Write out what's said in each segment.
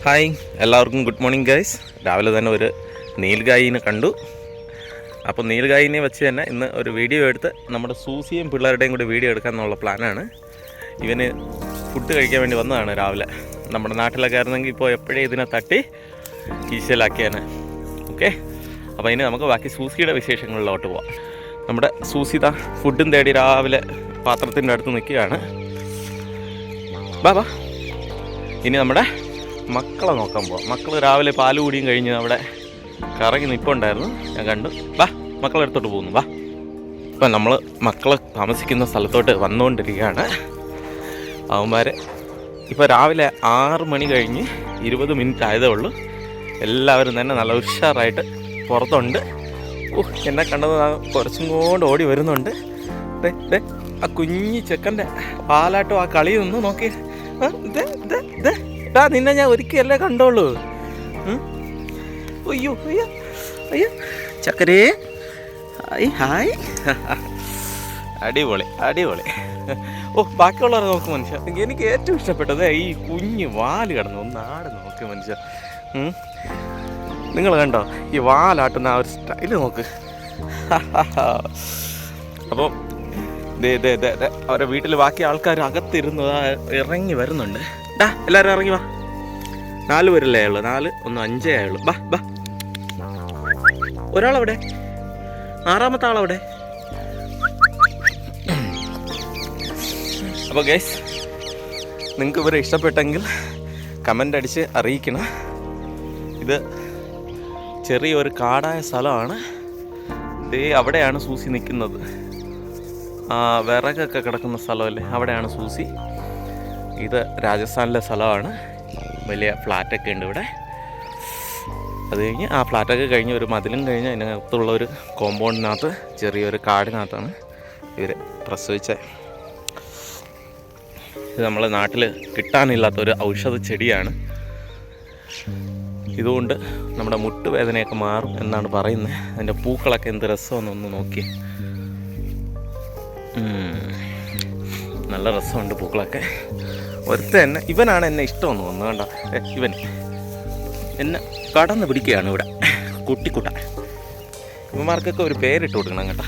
Hi എല്ലാവർക്കും good morning guys രാവിലെ തന്നെ ഒരു നീൽഗായിനെ കണ്ടു. അപ്പോൾ നീൽഗായിനെ വെച്ച് തന്നെ ഇന്ന് ഒരു വീഡിയോ എടുത്ത് നമ്മുടെ സൂസിയും പിള്ളേരുടെയും കൂടി വീഡിയോ എടുക്കാൻ എടുക്കാമെന്നുള്ള പ്ലാനാണ് ഇവന് ഫുഡ് കഴിക്കാൻ വേണ്ടി വന്നതാണ് രാവിലെ. നമ്മുടെ നാട്ടിലൊക്കെ ആയിരുന്നെങ്കിൽ ഇപ്പോൾ എപ്പോഴേ ഇതിനെ തട്ടി ഈശലാക്കിയാണ് ഓക്കെ അപ്പോൾ ഇനി നമുക്ക് ബാക്കി സൂസിയുടെ വിശേഷങ്ങളിലോട്ട് പോവാം. നമ്മുടെ സൂസിത ഫുഡും തേടി രാവിലെ പാത്രത്തിന്റെ അടുത്ത് നിൽക്കുകയാണ്. ബാബാ ഇനി നമ്മുടെ മക്കളെ നോക്കാൻ പോവാം. മക്കൾ രാവിലെ പാൽ കൂടിയും കഴിഞ്ഞ് അവിടെ കറങ്ങി നിൽപ്പുണ്ടായിരുന്നു ഞാൻ കണ്ടു. വാ മക്കളെ അടുത്തോട്ട് പോകുന്നു. വാ. ഇപ്പം നമ്മൾ മക്കൾ താമസിക്കുന്ന സ്ഥലത്തോട്ട് വന്നുകൊണ്ടിരിക്കുകയാണ്. അവന്മാരെ ഇപ്പോൾ രാവിലെ ആറ് മണി കഴിഞ്ഞ് ഇരുപത് മിനിറ്റ് ആയതേ ഉള്ളൂ. എല്ലാവരും തന്നെ നല്ല ഉഷാറായിട്ട് പുറത്തുണ്ട്. ഓ എന്നെ കണ്ടത് കുറച്ചും കൂടെ ഓടി വരുന്നുണ്ട്. ആ കുഞ്ഞി ചെക്കന്റെ പാലാട്ടോ ആ കളി നിന്ന് നോക്കി. എടാ നിന്നെ ഞാൻ ഒരിക്കലല്ലേ കണ്ടോളൂ. അയ്യോ അയ്യോ അയ്യോ. ചക്കരേ. Hi hi. അടിപൊളി അടിപൊളി. ഓ ബാക്കിയുള്ളവരെ നോക്ക് മനുഷ്യ. എനിക്ക് ഏറ്റവും ഇഷ്ടപ്പെട്ടത് ഈ കുഞ്ഞ് വാൽ കിടന്നു ഒന്ന് ആട് നോക്ക് മനുഷ്യ. നിങ്ങൾ കണ്ടോ ഈ വാലാട്ടുന്ന ആ ഒരു സ്റ്റൈൽ നോക്ക്. അപ്പോൾ ദേ ദേ ദേ അവരെ വീട്ടിൽ ബാക്കി ആൾക്കാർ അകത്തിരുന്ന് ഇറങ്ങി വരുന്നുണ്ട്. ഡാ എല്ലാവരും ഇറങ്ങി വാ. നാല് പേരല്ലേ ഉള്ളു നാല് ഒന്ന് അഞ്ചേ ആയുള്ളൂ. ബാ ബാ. ഒരാളവിടെ? ആറാമത്തെ ആളവിടെ? അപ്പോൾ ഗൈസ് നിങ്ങൾക്ക് ഇവരെ ഇഷ്ടപ്പെട്ടെങ്കിൽ കമന്റ് അടിച്ച് അറിയിക്കണം. ഇത് ചെറിയൊരു കാടായ സ്ഥലമാണ്. ദേ അവിടെയാണ് സൂസി നിൽക്കുന്നത്. വിറകൊക്കെ കിടക്കുന്ന സ്ഥലമല്ലേ? അവിടെയാണ് സൂസി. ഇത് രാജസ്ഥാനിലെ സ്ഥലമാണ്. വലിയ ഫ്ലാറ്റൊക്കെ ഉണ്ട് ഇവിടെ. അത് കഴിഞ്ഞ് ആ ഫ്ലാറ്റൊക്കെ കഴിഞ്ഞ് ഒരു മതിലും കഴിഞ്ഞ് അതിനകത്തുള്ള ഒരു കോമ്പൗണ്ടിനകത്ത് ചെറിയൊരു കാടിനകത്താണ് ഇവർ പ്രസവിച്ച. ഇത് നമ്മളെ നാട്ടിൽ കിട്ടാനില്ലാത്തൊരു ഔഷധ ചെടിയാണ്. ഇതുകൊണ്ട് നമ്മുടെ മുട്ടുവേദനയൊക്കെ മാറും എന്നാണ് പറയുന്നത് അതിന്റെ പൂക്കളൊക്കെ എന്ത് രസമെന്നൊന്ന് നോക്കി നല്ല രസമുണ്ട് പൂക്കളൊക്കെ. ഒരുത്ത എന്നെ ഇവനാണ് എന്നെ ഇഷ്ടമെന്ന് തോന്നുന്നു കണ്ട? ഇവൻ എന്നെ കടന്ന് പിടിക്കുകയാണ് ഇവിടെ. കുട്ടിക്കുട്ട. ഇവന്മാർക്കൊക്കെ ഒരു പേരിട്ട് കൊടുക്കണം കേട്ടാ.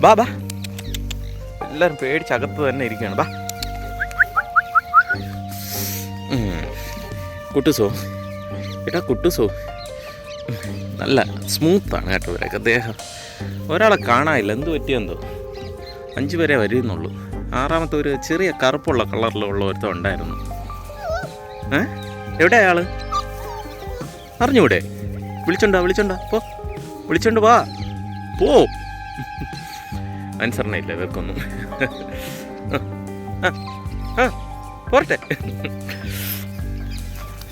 ബാ ബാ. എല്ലാവരും പേടിച്ചകത്ത് തന്നെ ഇരിക്കുകയാണ്. ബാ. കുട്ടുസോ. ഏട്ടാ കുട്ടുസോ. നല്ല സ്മൂത്താണ് കേട്ടോ ഇവരൊക്കെ. ദേഹം. ഒരാളെ കാണാനില്ല. എന്ത് പറ്റിയെന്തോ. അഞ്ച് പേരെ വരുന്നുള്ളൂ. ആറാമത്തെ ഒരു ചെറിയ കറുപ്പുള്ള കളറിലുള്ള ഒരുത്തം ഉണ്ടായിരുന്നു. ഏ? എവിടെ അയാൾ? അറിഞ്ഞൂടെ? വിളിച്ചോണ്ടാ വിളിച്ചോണ്ടാ പോ. വിളിച്ചോണ്ട് വാ. പോ. അനുസരണ ഇല്ല ഇവർക്കൊന്നും. പോരട്ടെ.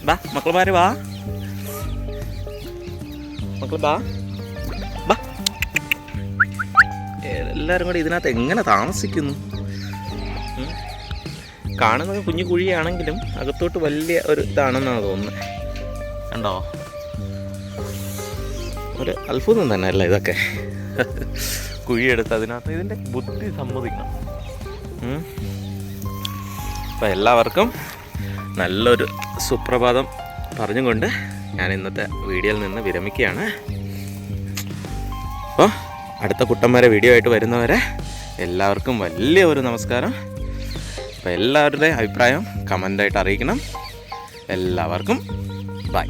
വാ മക്കളുമാര് വാ. മക്കൾ ബാ. എല്ലാവരും കൂടി ഇതിനകത്ത് എങ്ങനെ താമസിക്കുന്നു? കാണുന്നത് കുഞ്ഞു കുഴിയാണെങ്കിലും അകത്തോട്ട് വലിയ ഒരു ഇതാണെന്നാണ് തോന്നുന്നത്. കണ്ടോ? ഒരു അത്ഭുതം തന്നെ അല്ല ഇതൊക്കെ? കുഴിയെടുത്ത് അതിനകത്ത് ഇതിന്റെ ബുദ്ധി സമ്മതിക്കണം. അപ്പം എല്ലാവർക്കും നല്ലൊരു സുപ്രഭാതം പറഞ്ഞുകൊണ്ട് ഞാൻ ഇന്നത്തെ വീഡിയോയിൽ നിന്ന് വിരമിക്കുകയാണ്. അപ്പോൾ അടുത്ത കുട്ടന്മാരെ വീഡിയോ ആയിട്ട് വരുന്നവരെ എല്ലാവർക്കും വലിയ ഒരു നമസ്കാരം. അപ്പോൾ എല്ലാവരുടെയും അഭിപ്രായം കമന്റായിട്ട് അറിയിക്കണം. എല്ലാവർക്കും ബൈ